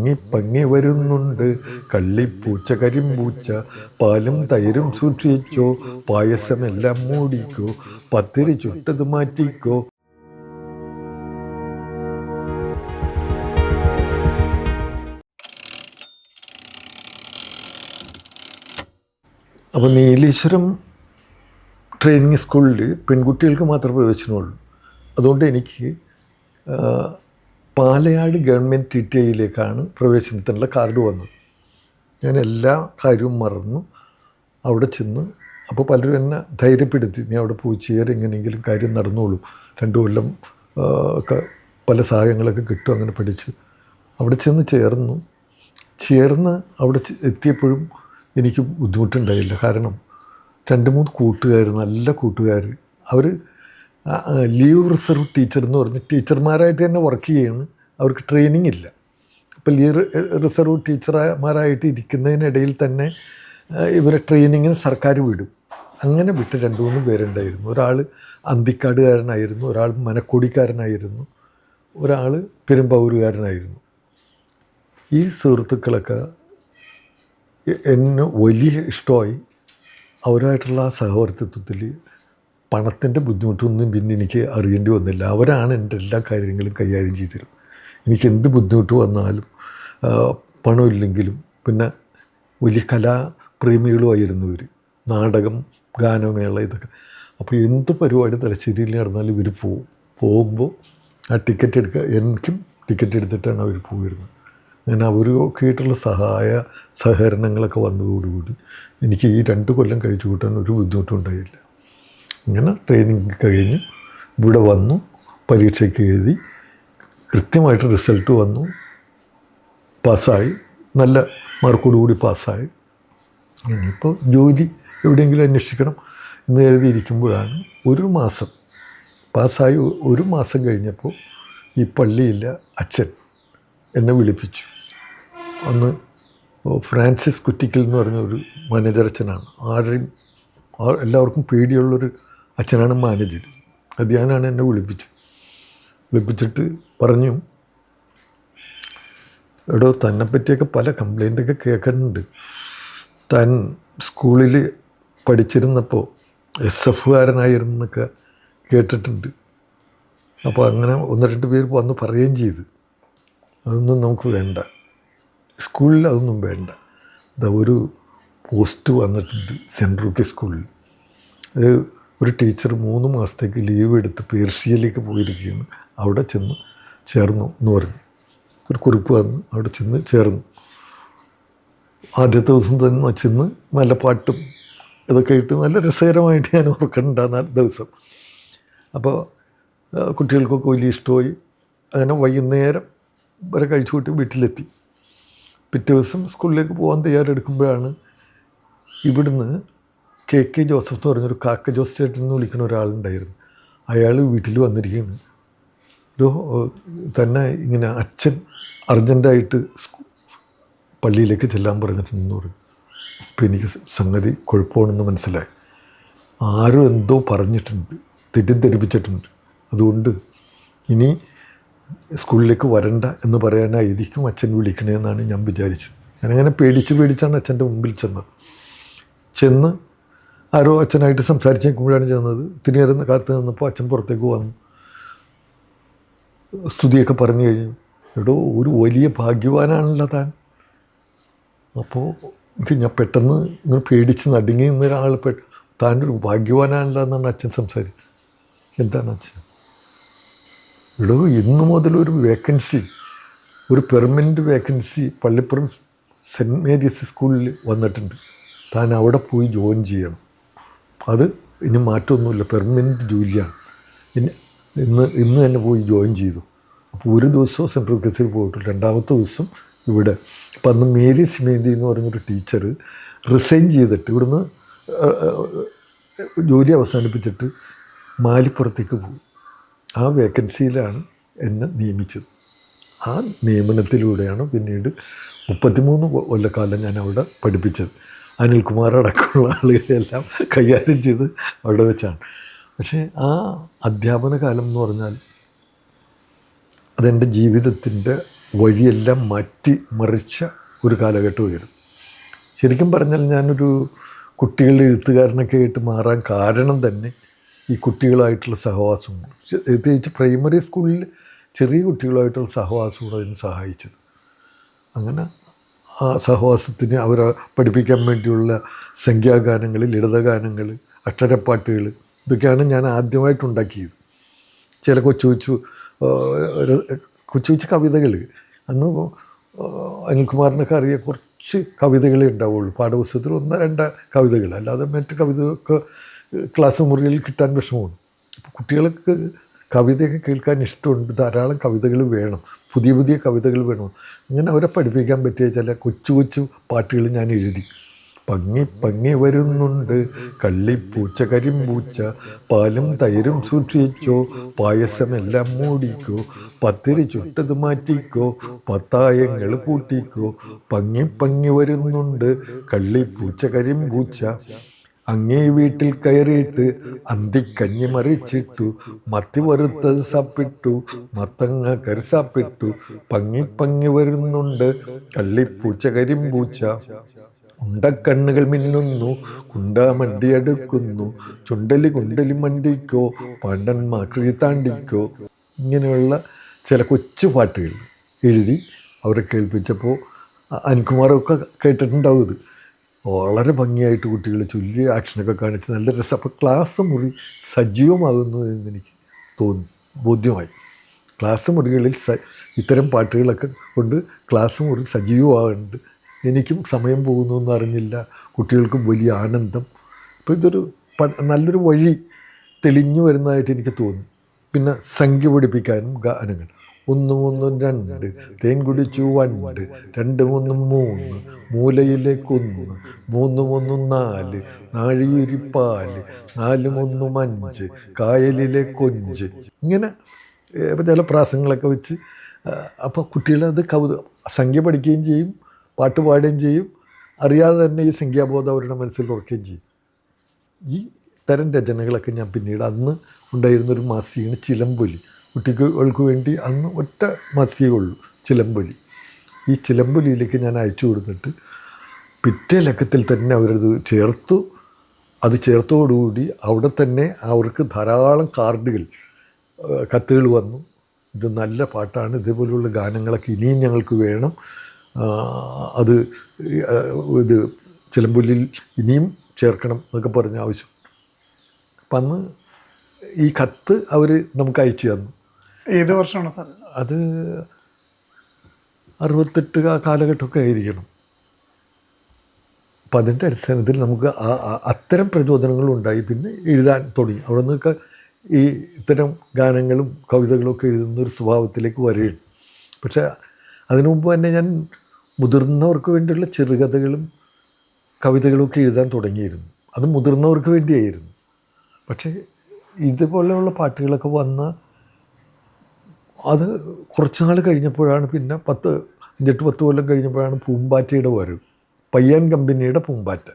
പങ്ങി പങ്ങി വരുന്നുണ്ട്. കള്ളിപ്പൂച്ച കരിമ്പൂച്ച പാലും തൈരും സൂക്ഷിച്ചോ പായസമെല്ലാം മൂടിക്കോ പത്തിരി ചുട്ടത് മാറ്റിക്കോ. അപ്പോൾ നീലീശ്വരം ട്രെയിനിങ് സ്കൂളിൽ പെൺകുട്ടികൾക്ക് മാത്രമേ പ്രവേശനമുള്ളൂ. അതുകൊണ്ട് എനിക്ക് പാലയാട് ഗവൺമെന്റ് ടി ടി ഐയിലേക്കാണ് പ്രവേശനത്തിനുള്ള കാർഡ് വന്നത്. ഞാൻ എല്ലാ കാര്യവും മറന്നു. അവിടെ ചെന്ന് അപ്പോൾ പലരും എന്നെ ധൈര്യപ്പെടുത്തി നീ അവിടെ പോയി ചെയ്യാൻ എങ്ങനെയെങ്കിലും കാര്യം നടന്നോളൂ. രണ്ട് കൊല്ലം ഒക്കെ പല സഹായങ്ങളൊക്കെ കിട്ടും അങ്ങനെ പഠിച്ചു. അവിടെ ചെന്ന് ചേർന്നു. ചേർന്ന് അവിടെ എത്തിയപ്പോഴും എനിക്ക് ബുദ്ധിമുട്ടുണ്ടായില്ല. കാരണം രണ്ട് മൂന്ന് കൂട്ടുകാർ നല്ല കൂട്ടുകാർ അവർ ലീവ് റിസർവ് ടീച്ചർ എന്ന് പറഞ്ഞ് ടീച്ചർമാരായിട്ട് തന്നെ വർക്ക് ചെയ്യണം. അവർക്ക് ട്രെയിനിങ് ഇല്ല. അപ്പോൾ ലീവ് റിസർവ് ടീച്ചർമാരായിട്ട് ഇരിക്കുന്നതിനിടയിൽ തന്നെ ഇവരെ ട്രെയിനിങ്ങിന് സർക്കാർ വിടും. അങ്ങനെ വിട്ട് രണ്ട് മൂന്ന് പേരുണ്ടായിരുന്നു. ഒരാൾ അന്തിക്കാടുകാരനായിരുന്നു ഒരാൾ മനക്കോടിക്കാരനായിരുന്നു ഒരാൾ പെരുമ്പാവൂരുകാരനായിരുന്നു. ഈ സുഹൃത്തുക്കളൊക്കെ എന്നെ വലിയ ഇഷ്ടമായി. അവരായിട്ടുള്ള ആ സഹവർത്തിത്വത്തിൽ പണത്തിന്റെ ബുദ്ധിമുട്ടൊന്നും പിന്നെ എനിക്ക് അറിയേണ്ടി വന്നില്ല. അവരാണ് എന്റെ എല്ലാ കാര്യങ്ങളും കൈകാര്യം ചെയ്തിരുന്നത്. എനിക്ക് എന്ത് ബുദ്ധിമുട്ട് വന്നാലും പണമില്ലെങ്കിലും പിന്നെ വലിയ കലാപ്രേമികളുമായിരുന്നു ഇവർ നാടകം ഗാനമേള ഇതൊക്കെ. അപ്പോൾ എന്ത് പരിപാടി തലശ്ശേരിയിൽ നടന്നാലും ഇവർ പോവും പോകുമ്പോൾ ആ ടിക്കറ്റ് എടുക്കുക. എനിക്കും ടിക്കറ്റ് എടുത്തിട്ടാണ് അവർ പോയിരുന്നത്. അങ്ങനെ അവരൊക്കെ ആയിട്ടുള്ള സഹായ സഹകരണങ്ങളൊക്കെ വന്നതോടുകൂടി എനിക്ക് ഈ രണ്ട് കൊല്ലം കഴിച്ചു കൂട്ടാൻ ഒരു ബുദ്ധിമുട്ടും ഉണ്ടായില്ല. ഇങ്ങനെ ട്രെയിനിങ് കഴിഞ്ഞ് ഇവിടെ വന്നു പരീക്ഷയ്ക്ക് എഴുതി കൃത്യമായിട്ട് റിസൾട്ട് വന്നു പാസ്സായി നല്ല മാർക്കോടുകൂടി പാസ്സായി. ഇനിയിപ്പോൾ ജോലി എവിടെയെങ്കിലും അന്വേഷിക്കണം എന്ന് കരുതിയിരിക്കുമ്പോഴാണ് ഒരു മാസം പാസ്സായി ഒരു മാസം കഴിഞ്ഞപ്പോൾ ഈ പള്ളിയിലെ അച്ഛൻ എന്നെ വിളിപ്പിച്ചു. അന്ന് ഫ്രാൻസിസ് കുറ്റിക്കൽ എന്ന് പറഞ്ഞ ഒരു മാനേജർ അച്ഛനാണ് ആരെയും എല്ലാവർക്കും പേടിയുള്ളൊരു അച്ഛനാണ് മാനേജർ. ഞാനാണ് എന്നെ വിളിപ്പിച്ചത്. വിളിപ്പിച്ചിട്ട് പറഞ്ഞു എടോ തന്നെ പറ്റിയൊക്കെ പല കംപ്ലൈന്റൊക്കെ കേൾക്കുന്നുണ്ട് തൻ സ്കൂളിൽ പഠിച്ചിരുന്നപ്പോൾ എസ് എഫുകാരനായിരുന്നൊക്കെ കേട്ടിട്ടുണ്ട്. അപ്പോൾ അങ്ങനെ ഒന്ന് രണ്ട് പേര് വന്ന് പറയുകയും ചെയ്തു. അതൊന്നും നമുക്ക് വേണ്ട. സ്കൂളിൽ അതൊന്നും വേണ്ട. ഇതാ ഒരു പോസ്റ്റ് വന്നിട്ടുണ്ട് സെൻട്രൽ കെ സ്കൂളിൽ. അത് ഒരു ടീച്ചർ മൂന്ന് മാസത്തേക്ക് ലീവ് എടുത്ത് പേർഷ്യയിലേക്ക് പോയിരിക്കുകയാണ്. അവിടെ ചെന്ന് ചേർന്നു എന്ന് പറഞ്ഞു. ഒരു കുറിപ്പ് വന്ന് അവിടെ ചെന്ന് ചേർന്നു. ആദ്യത്തെ ദിവസം തന്നെ ചെന്ന് നല്ല പാട്ടും ഇതൊക്കെ ഇട്ട് നല്ല രസകരമായിട്ട് ഞാൻ ഓർക്കുന്നുണ്ട് ആ ദിവസം. അപ്പോൾ കുട്ടികൾക്കൊക്കെ വലിയ ഇഷ്ടമായി. അങ്ങനെ വൈകുന്നേരം വരെ കഴിച്ചു കൂട്ടി വീട്ടിലെത്തി. പിറ്റേ ദിവസം സ്കൂളിലേക്ക് പോകാൻ തയ്യാറെടുക്കുമ്പോഴാണ് ഇവിടുന്ന് കെ കെ ജോസഫ് എന്ന് പറഞ്ഞൊരു കാക്ക ജോസ് ചേട്ടൻ എന്ന് വിളിക്കുന്ന ഒരാളുണ്ടായിരുന്നു. അയാൾ വീട്ടിൽ വന്നിരിക്കുകയാണ്. തന്നെ ഇങ്ങനെ അച്ഛൻ അർജന്റായിട്ട് പള്ളിയിലേക്ക് ചെല്ലാൻ പറഞ്ഞിട്ടുണ്ടെന്ന് പറഞ്ഞു. അപ്പോൾ എനിക്ക് സംഗതി കുഴപ്പമാണെന്ന് മനസ്സിലായി. ആരും എന്തോ പറഞ്ഞിട്ടുണ്ട് തെറ്റിദ്ധരിപ്പിച്ചിട്ടുണ്ട്. അതുകൊണ്ട് ഇനി സ്കൂളിലേക്ക് വരണ്ട എന്ന് പറയാനായിരിക്കും അച്ഛൻ വിളിക്കണേന്നാണ് ഞാൻ വിചാരിച്ചത്. ഞാനങ്ങനെ പേടിച്ച് പേടിച്ചാണ് അച്ഛന്റെ മുമ്പിൽ ചെന്നത്. ചെന്ന് ആരോ അച്ഛനായിട്ട് സംസാരിച്ചേക്കുമ്പോഴാണ് ചെന്നത്. ഇത്തിരി നേരം കാത്ത് നിന്നപ്പോൾ അച്ഛൻ പുറത്തേക്ക് വന്നു. സ്തുതിയൊക്കെ പറഞ്ഞു കഴിഞ്ഞു. എടോ ഒരു വലിയ ഭാഗ്യവാനാണല്ലോ താൻ. അപ്പോൾ പിന്നെ പെട്ടെന്ന് ഇങ്ങനെ പേടിച്ച് നടുങ്ങി നിന്ന ഒരാൾ പെ താൻ ഒരു ഭാഗ്യവാനാണല്ലോ എന്നാണ് അച്ഛൻ സംസാരിച്ചത് എന്താണ് അച്ഛൻ? എടോ ഇന്നു മുതൽ ഒരു വേക്കൻസി ഒരു permanent vacancy Pallippuram Saint Mary's സ്കൂളിൽ വന്നിട്ടുണ്ട്. താൻ അവിടെ പോയി ജോയിൻ ചെയ്യണം. അത് ഇനി മാറ്റമൊന്നുമില്ല. പെർമനന്റ് ജോലിയാണ്. ഇനി ഇന്ന് ഇന്ന് തന്നെ പോയി ജോയിൻ ചെയ്തു. അപ്പോൾ ഒരു ദിവസം സെൻട്രൽ കേസിൽ പോയിട്ടു രണ്ടാമത്തെ ദിവസം ഇവിടെ. അപ്പം അന്ന് മേരി സിമേന്തി എന്ന് പറഞ്ഞൊരു ടീച്ചർ റിസൈൻ ചെയ്തിട്ട് ഇവിടുന്ന് ജോലി അവസാനിപ്പിച്ചിട്ട് മാലിപ്പുറത്തേക്ക് പോകും ആ വേക്കൻസിയിലാണ് എന്നെ നിയമിച്ചത്. ആ നിയമനത്തിലൂടെയാണ് പിന്നീട് മുപ്പത്തിമൂന്ന് കൊല്ലക്കാലം ഞാൻ അവിടെ പഠിപ്പിച്ചത്. അനിൽകുമാർ അടക്കമുള്ള ആളുകളെല്ലാം കൈകാര്യം ചെയ്ത് അവിടെ വെച്ചാണ്. പക്ഷേ ആ അധ്യാപന കാലം എന്ന് പറഞ്ഞാൽ അതെന്റെ ജീവിതത്തിന്റെ വഴിയെല്ലാം മാറ്റി മറിച്ച ഒരു കാലഘട്ടമായിരുന്നു ശരിക്കും പറഞ്ഞാൽ ഞാനൊരു കുട്ടികളുടെ എഴുത്തുകാരനൊക്കെ ആയിട്ട് മാറാൻ കാരണം തന്നെ ഈ കുട്ടികളായിട്ടുള്ള സഹവാസമാണ്. പ്രത്യേകിച്ച് പ്രൈമറി സ്കൂളിൽ ചെറിയ കുട്ടികളായിട്ടുള്ള സഹവാസവും അതിന് സഹായിച്ചത്. അങ്ങനെ ആ സഹവാസത്തിന് അവരെ പഠിപ്പിക്കാൻ വേണ്ടിയുള്ള സംഖ്യാഗാനങ്ങൾ ലളിതഗാനങ്ങൾ അക്ഷരപ്പാട്ടുകൾ ഇതൊക്കെയാണ് ഞാൻ ആദ്യമായിട്ടുണ്ടാക്കിയത് ചില കൊച്ചു കൊച്ചു കൊച്ചു കൊച്ചു കവിതകൾ അന്ന് അനിൽകുമാറിനൊക്കെ അറിയ കുറച്ച് കവിതകളേ ഉണ്ടാവുള്ളൂ. പാഠപുസ്തകത്തിൽ ഒന്ന് രണ്ട് കവിതകൾ അല്ലാതെ മറ്റ് കവിതയൊക്കെ ക്ലാസ് മുറിയിൽ കിട്ടാൻ വിഷമമാണ്. കുട്ടികൾക്ക് കവിതയൊക്കെ കേൾക്കാൻ ഇഷ്ടമുണ്ട്. ധാരാളം കവിതകൾ വേണം. പുതിയ പുതിയ കവിതകൾ വേണം. ഇങ്ങനെ അവരെ പഠിപ്പിക്കാൻ പറ്റിയ ചില കൊച്ചു കൊച്ചു പാട്ടുകൾ ഞാൻ എഴുതി. പങ്ങി പങ്ങി വരുന്നുണ്ട്. കള്ളിപ്പൂച്ച കരിമ്പൂച്ച. പാലും തൈരും സൂക്ഷിച്ചോ. പായസമെല്ലാം മൂടിക്കോ. പത്തിരി ചുട്ടത് മാറ്റിക്കോ. പത്തായങ്ങൾ കൂട്ടിക്കോ. പങ്ങി പങ്ങി വരുന്നുണ്ട്. കള്ളിപ്പൂച്ച കരിമ്പൂച്ച. അങ്ങേ വീട്ടിൽ കയറിയിട്ട് അന്തിക്കഞ്ഞി മറിച്ചിട്ടു മത്തി വറുത്തത് സാപ്പിട്ടു മത്തങ്ങ കരി സാപ്പിട്ടു പങ്ങി പങ്ങി വരുന്നുണ്ട് കള്ളിപ്പൂച്ച കരിമ്പൂച്ച. ഉണ്ടക്കണ്ണുകൾ മിന്നുന്നു കുണ്ടാമണ്ടി അടുക്കുന്നു ചുണ്ടലി കുണ്ടലി മണ്ടിക്കോ പാണ്ടന്മാർ താണ്ടിക്കോ. ഇങ്ങനെയുള്ള ചില കൊച്ചു പാട്ടുകൾ എഴുതി അവരെ കേൾപ്പിച്ചപ്പോൾ അനുകുമാറൊക്കെ കേട്ടിട്ടുണ്ടാവും ഇത്. വളരെ ഭംഗിയായിട്ട് കുട്ടികൾ ചൊല്ലി ആക്ഷനൊക്കെ കാണിച്ച് നല്ല രസം. അപ്പോൾ ക്ലാസ് മുറി സജീവമാകുന്നു എന്ന് എനിക്ക് തോന്നി ബോധ്യമായി. ക്ലാസ് മുറികളിൽ സ ഇത്തരം പാട്ടുകളൊക്കെ കൊണ്ട് ക്ലാസ് മുറി സജീവമാകുന്നുണ്ട്. എനിക്കും സമയം പോകുന്നു എന്ന് അറിഞ്ഞില്ല. കുട്ടികൾക്കും വലിയ ആനന്ദം. അപ്പോൾ ഇതൊരു നല്ലൊരു വഴി തെളിഞ്ഞു വരുന്നതായിട്ട് എനിക്ക് തോന്നി. പിന്നെ സംഖ്യ പഠിപ്പിക്കാനും ഗാനങ്ങൾ. ഒന്നും ഒന്നും രണ്ട്. തേൻ കുടിച്ചു വണ്ട്. രണ്ട് മൂന്നും. മൂന്ന് മൂലയിലേക്കൊന്ന് മൂന്നും ഒന്നും നാല്. നാഴിയുരിപ്പാൽ നാലും ഒന്നും അഞ്ച് കായലിലെ കൊഞ്ച് ഇങ്ങനെ ചില പ്രാസങ്ങളൊക്കെ വെച്ച് അപ്പോൾ കുട്ടികളത് കൗതു സംഖ്യ പഠിക്കുകയും ചെയ്യും പാട്ട് പാടുകയും ചെയ്യും. അറിയാതെ തന്നെ ഈ സംഖ്യാബോധം അവരുടെ മനസ്സിൽ ഉറക്കുകയും ചെയ്യും. ഈ തരം രചനകളൊക്കെ ഞാൻ പിന്നീട് അന്ന് ഉണ്ടായിരുന്നൊരു മാസികയാണ് ചിലമ്പൊലി. കുട്ടികൾക്ക് വേണ്ടി അന്ന് ഒറ്റ മത്സ്യേ ഉള്ളൂ ചിലമ്പൊലി. ഈ ചിലമ്പൊലിയിലേക്ക് ഞാൻ അയച്ചു കൊടുത്തിട്ട് പിറ്റേ ലക്കത്തിൽ തന്നെ അവരത് ചേർത്തു. അത് ചേർത്തോടുകൂടി അവിടെ തന്നെ അവർക്ക് ധാരാളം കാർഡുകൾ കത്തുകൾ വന്നു. ഇത് നല്ല പാട്ടാണ് ഇതേപോലെയുള്ള ഗാനങ്ങളൊക്കെ ഇനിയും ഞങ്ങൾക്ക് വേണം. അത് ഇത് ചിലമ്പൊലിയിൽ ഇനിയും ചേർക്കണം എന്നൊക്കെ പറഞ്ഞ ആവശ്യം. അപ്പം അന്ന് ഈ കത്ത് അവർ നമുക്ക് അയച്ചു തന്നു. ഏത് വർഷമാണ് സാർ അത് അറുപത്തെട്ട് ആ കാലഘട്ടമൊക്കെ ആയിരിക്കണം. അപ്പം അതിന്റെ അടിസ്ഥാനത്തിൽ നമുക്ക് ആ അത്തരം പ്രചോദനങ്ങളുണ്ടായി. പിന്നെ എഴുതാൻ തുടങ്ങി. അവിടെ നിന്നൊക്കെ ഈ ഇത്തരം ഗാനങ്ങളും കവിതകളും ഒക്കെ എഴുതുന്ന ഒരു സ്വഭാവത്തിലേക്ക് വരുകയും പക്ഷേ അതിനു മുമ്പ് തന്നെ ഞാൻ മുതിർന്നവർക്ക് വേണ്ടിയുള്ള ചെറുകഥകളും കവിതകളൊക്കെ എഴുതാൻ തുടങ്ങിയിരുന്നു. അത് മുതിർന്നവർക്ക് വേണ്ടിയായിരുന്നു. പക്ഷേ ഇതുപോലെയുള്ള പാട്ടുകളൊക്കെ വന്ന അത് കുറച്ച് നാൾ കഴിഞ്ഞപ്പോഴാണ് പിന്നെ പത്ത് അഞ്ചെട്ട് പത്ത് കൊല്ലം കഴിഞ്ഞപ്പോഴാണ് പൂമ്പാറ്റയുടെ വരവ്. പയ്യൻ കമ്പനിയുടെ പൂമ്പാറ്റ.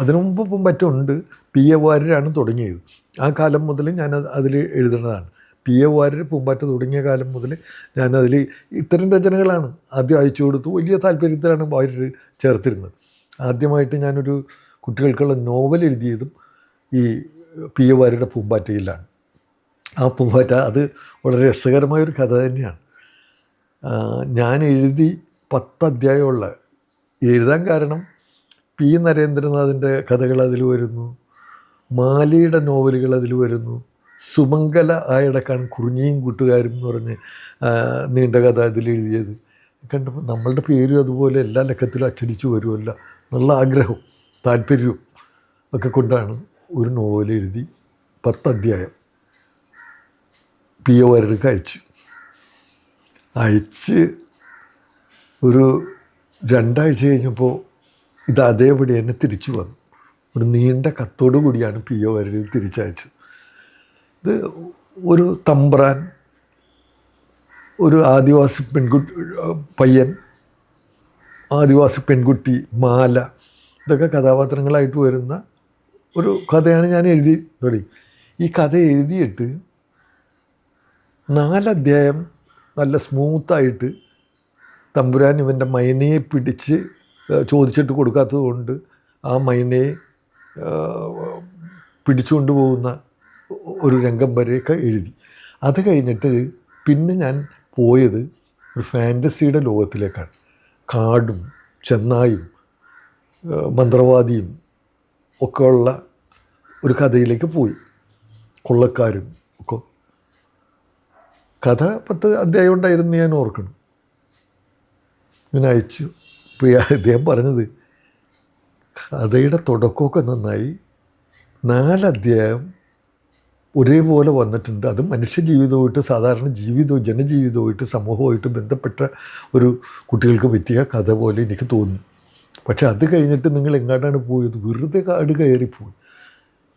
അതിനു മുമ്പ് പൂമ്പാറ്റ ഉണ്ട്. പി എ വാര്യരാണ് തുടങ്ങിയത്. ആ കാലം മുതൽ ഞാൻ അതിൽ എഴുതുന്നതാണ്. പി എ വാര്യർ പൂമ്പാറ്റ തുടങ്ങിയ കാലം മുതൽ ഞാനതിൽ ഇത്തരം രചനകളാണ് ആദ്യം അയച്ചു കൊടുത്തു. വലിയ താല്പര്യത്തിലാണ് വാര്യർ ചേർത്തിരുന്നത്. ആദ്യമായിട്ട് ഞാനൊരു കുട്ടികൾക്കുള്ള നോവൽ എഴുതിയതും ഈ പി എ വാര്യരുടെ പൂമ്പാറ്റയിലാണ്. ആ പൂമ്പാറ്റ അത് വളരെ രസകരമായൊരു കഥ തന്നെയാണ്. ഞാൻ എഴുതി പത്ത് അധ്യായമുള്ള എഴുതാൻ കാരണം പി നരേന്ദ്രനാഥിന്റെ കഥകൾ അതിൽ വരുന്നു മാലിയുടെ നോവലുകൾ അതിൽ വരുന്നു സുമംഗല ആയിടക്കാണ് കുറിഞ്ഞിയും കൂട്ടുകാരും എന്ന് പറഞ്ഞ് നീണ്ട കഥ അതിൽ എഴുതിയത്. കണ്ടപ്പോൾ നമ്മളുടെ പേരും അതുപോലെ എല്ലാ ലക്കത്തിലും അച്ചടിച്ചു വരുമല്ല എന്നുള്ള ആഗ്രഹവും താല്പര്യവും ഒക്കെ കൊണ്ടാണ് ഒരു നോവൽ എഴുതി പത്ത് അധ്യായം. പി ഒ വരർക്ക് അയച്ചു അയച്ച് ഒരു രണ്ടാഴ്ച കഴിഞ്ഞപ്പോൾ ഇത് അതേപടി തന്നെ തിരിച്ചു വന്നു. ഒരു നീണ്ട കത്തോടു കൂടിയാണ് പി ഒ വരര് തിരിച്ചയച്ചത്. ഇത് ഒരു തമ്പ്രാൻ ഒരു ആദിവാസി പെൺകുട്ടി പയ്യൻ ആദിവാസി പെൺകുട്ടി മാല ഇതൊക്കെ കഥാപാത്രങ്ങളായിട്ട് വരുന്ന ഒരു കഥയാണ് ഞാൻ എഴുതി തുടങ്ങി. ഈ കഥ എഴുതിയിട്ട് നാലധ്യായം നല്ല സ്മൂത്തായിട്ട് തമ്പുരാൻ ഇവന്റെ മൈനയെ പിടിച്ച് ചോദിച്ചിട്ട് കൊടുക്കാത്തത് കൊണ്ട് ആ മൈനയെ പിടിച്ചുകൊണ്ട് പോകുന്ന ഒരു രംഗം വരെയൊക്കെ എഴുതി. അത് കഴിഞ്ഞിട്ട് പിന്നെ ഞാൻ പോയത് ഒരു ഫാന്റസിയുടെ ലോകത്തിലേക്കാണ്. കാടും ചെന്നായും മന്ത്രവാദിയും ഒക്കെ ഉള്ള ഒരു കഥയിലേക്ക് പോയി. കൊള്ളക്കാരും ഒക്കെ കഥ പത്ത് അധ്യായം ഉണ്ടായിരുന്നു ഞാൻ ഓർക്കണം. ഇങ്ങനെ അയച്ചു. ഇപ്പോൾ അദ്ദേഹം പറഞ്ഞത് കഥയുടെ തുടക്കമൊക്കെ നന്നായി. നാലധ്യായം ഒരേപോലെ വന്നിട്ടുണ്ട്. അത് മനുഷ്യ ജീവിതവുമായിട്ട് സാധാരണ ജീവിതവും ജനജീവിതവുമായിട്ട് സമൂഹവുമായിട്ട് ബന്ധപ്പെട്ട ഒരു കുട്ടികൾക്ക് പറ്റിയ കഥ പോലെ എനിക്ക് തോന്നി പക്ഷെ അത് കഴിഞ്ഞിട്ട് നിങ്ങൾ എങ്ങോട്ടാണ് പോയത്? വെറുതെ കാട് കയറിപ്പോയി.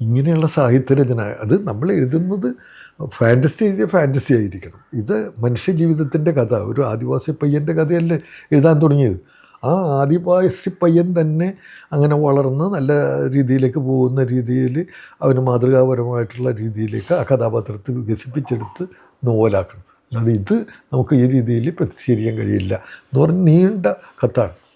ഇങ്ങനെയുള്ള സാഹിത്യരചന അത് നമ്മൾ എഴുതുന്നത് ഫാന്റസി എഴുതിയ ഫാന്റസി ആയിരിക്കണം. ഇത് മനുഷ്യ ജീവിതത്തിന്റെ കഥ. ഒരു ആദിവാസി പയ്യന്റെ കഥയല്ലേ എഴുതാൻ തുടങ്ങിയത്. ആ ആദിവാസി പയ്യൻ തന്നെ അങ്ങനെ വളർന്ന് നല്ല രീതിയിലേക്ക് പോകുന്ന രീതിയിൽ അവന് മാതൃകാപരമായിട്ടുള്ള രീതിയിലേക്ക് ആ കഥാപാത്രത്തെ വികസിപ്പിച്ചെടുത്ത് നോവലാക്കണം. അല്ലാതെ ഇത് നമുക്ക് ഈ രീതിയിൽ പ്രതികരിക്കാൻ കഴിയില്ല. എന്ന് പറഞ്ഞ് നീണ്ട കത്താണ്.